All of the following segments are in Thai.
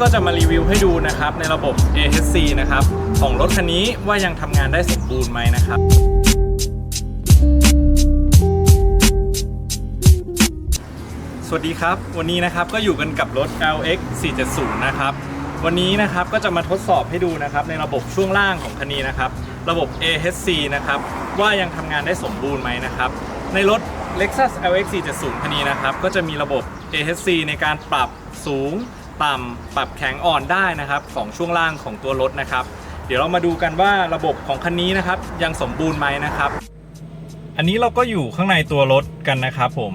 ก็จะมารีวิวให้ดูนะครับในระบบ AHC นะครับของรถคันนี้ว่ายังทำงานได้สมบูรณ์ไหมนะครับ สวัสดีครับ วันนี้นะครับก็อยู่กันกับรถ LX 470 นะครับ วันนี้นะครับก็จะมาทดสอบให้ดูนะครับในระบบช่วงล่างของคันนี้นะครับ ระบบ AHC นะครับว่ายังทำงานได้สมบูรณ์ไหมนะครับ ในรถ Lexus LX 470 คันนี้นะครับก็จะมีระบบ AHC ในการปรับสูง ต่ำปรับแข็งอ่อนได้นะครับของช่วงล่างของตัวรถนะครับ เดี๋ยวเรามาดูกันว่าระบบของคันนี้นะครับยังสมบูรณ์ไหมนะครับ อันนี้เราก็อยู่ข้างในตัวรถกันนะครับผม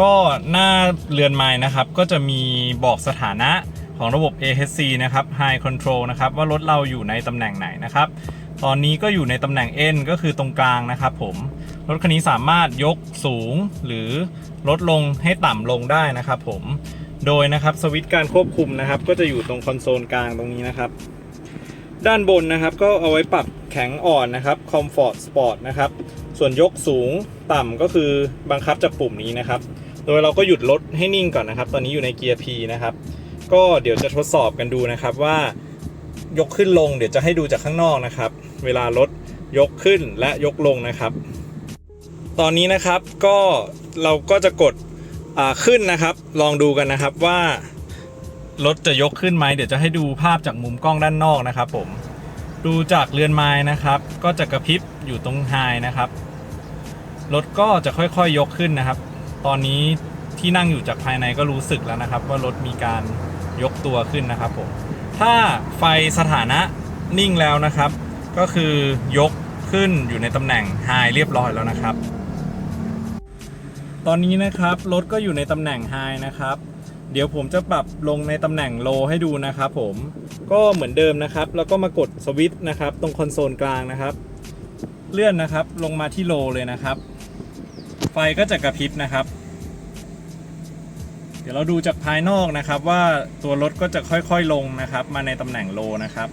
ก็หน้าเรือนไม้นะครับ ก็จะมีบอกสถานะของระบบ AHC นะครับ High Control นะครับว่ารถเราอยู่ในตำแหน่งไหนนะครับ ตอนนี้ก็อยู่ในตำแหน่ง N ก็คือตรงกลางนะครับผมรถคันนี้สามารถยกสูงหรือลดลงให้ต่ำลงได้นะครับผม โดยนะครับสวิตช์การควบคุมนะครับ ก็จะอยู่ตรงคอนโซลกลางตรงนี้นะครับ ด้านบนนะครับก็เอาไว้ปรับแข็งอ่อนนะครับ Comfort Sport นะครับส่วนยกสูงต่ำก็คือบังคับจากปุ่มนี้นะครับ โดยเราก็หยุดรถให้นิ่งก่อนนะครับ ตอนนี้อยู่ในเกียร์ P นะครับ ก็เดี๋ยวจะทดสอบกันดูนะครับว่ายกขึ้นลงเดี๋ยวจะให้ดูจากข้างนอกนะครับ เวลารถยกขึ้นและยกลงนะครับ ตอนนี้นะครับก็เราก็จะกด ขึ้นนะครับ ลองดูกันนะครับว่ารถจะยกขึ้นไหมเดี๋ยวจะให้ดูภาพจากมุมกล้องด้านนอกนะครับ ผมดูจากเรือนไม้นะครับ ก็จะกระพริบอยู่ตรงไฮนะครับรถก็จะค่อยๆยยกขึ้นนะครับ ตอนนี้ที่นั่งอยู่จากภายในก็รู้สึกแล้วนะครับ ว่ารถมีการยกตัวขึ้นนะครับผมถ้าไฟสถานะนิ่งแล้วนะครับ ก็คือยกขึ้นอยู่ในตำแหน่งไฮเรียบร้อยแล้วนะครับ ตอนนี้นะครับรถก็อยู่ในตำแหน่งไฮนะครับ เดี๋ยวผมจะปรับลงในตำแหน่งโลให้ดูนะครับผมก็เหมือนเดิมนะครับ แล้วก็มากดสวิตช์นะครับ ตรงคอนโซลกลางนะครับ เลื่อนนะครับลงมาที่โลเลยนะครับ ไฟก็จะกระพริบนะครับ เดี๋ยวเราดูจากภายนอกนะครับ ว่าตัวรถก็จะค่อยๆลงนะครับ มาในตำแหน่งโลนะครับ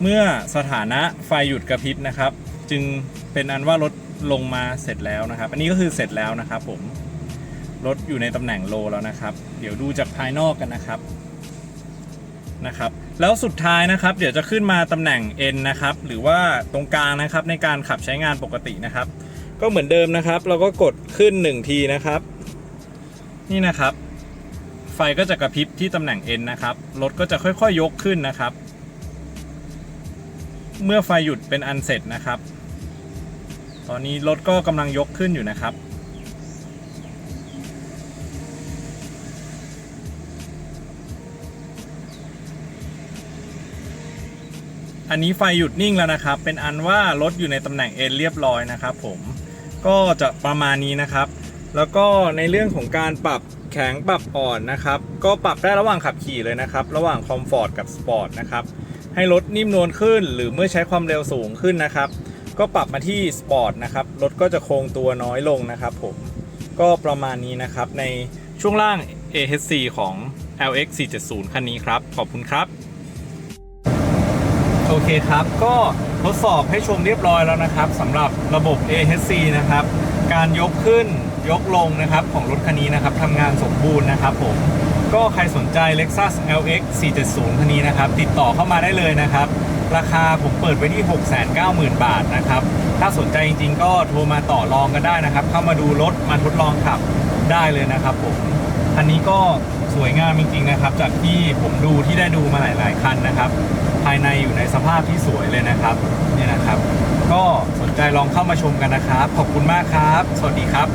เมื่อสถานะไฟหยุดกระพริบนะครับ จึงเป็นอันว่ารถ ลงมาเสร็จแล้วนะครับ อันนี้ก็คือเสร็จแล้วนะครับ ผมรถอยู่ในตำแหน่งโลแล้วนะครับ เดี๋ยวดูจากภายนอกกันนะครับนะครับ แล้วสุดท้ายนะครับ เดี๋ยวจะขึ้นมาตำแหน่ง N นะครับ หรือว่าตรงกลางนะครับ ในการขับใช้งานปกตินะครับ ก็เหมือนเดิมนะครับ เราก็กดขึ้น 1 ทีนะครับ นี่นะครับ ไฟก็จะกระพริบที่ตำแหน่ง N นะครับรถก็จะค่อยๆยกขึ้นนะครับ เมื่อไฟหยุดเป็นอันเสร็จนะครับ ตอนนี้รถก็กำลังยกขึ้นอยู่นะครับ อันนี้ไฟหยุดนิ่งแล้วนะครับ เป็นอันว่ารถอยู่ในตำแหน่ง N เรียบร้อยนะครับผมก็จะประมาณนี้นะครับ แล้วก็ในเรื่องของการปรับแข็งปรับอ่อนนะครับ ก็ปรับได้ระหว่างขับขี่เลยนะครับ ระหว่างคอมฟอร์ตกับสปอร์ตนะครับ ให้รถนิ่มนวลขึ้นหรือเมื่อใช้ความเร็วสูงขึ้นนะครับ ก็ปรับมาที่สปอร์ตนะครับรถก็จะโค้งตัวน้อยลงนะครับผมก็ประมาณนี้นะครับในช่วงล่าง AHC ของ LX 470 คันนี้ครับ ขอบคุณครับ โอเคครับ ก็ทดสอบให้ชมเรียบร้อยแล้วนะครับสำหรับระบบ AHC นะครับ การยกขึ้นยกลงนะครับของรถคันนี้นะครับทำงานสมบูรณ์นะครับผมก็ใครสนใจ Lexus LX 470 คันนี้นะครับ ติดต่อเข้ามาได้เลยนะครับ ราคาผมเปิดไว้ที่ 690,000 บาทนะครับ ถ้าสนใจจริงๆ ก็โทรมาต่อรองกันได้นะครับ เข้ามาดูรถมาทดลองขับได้เลยนะครับผมคันนี้ก็สวยงามจริงๆนะครับ จากที่ผมดูที่ได้ดูมาหลายๆคันนะครับ ภายในอยู่ในสภาพที่สวยเลยนะครับเนี่ยนะครับ ก็สนใจลองเข้ามาชมกันนะครับ ขอบคุณมากครับ สวัสดีครับ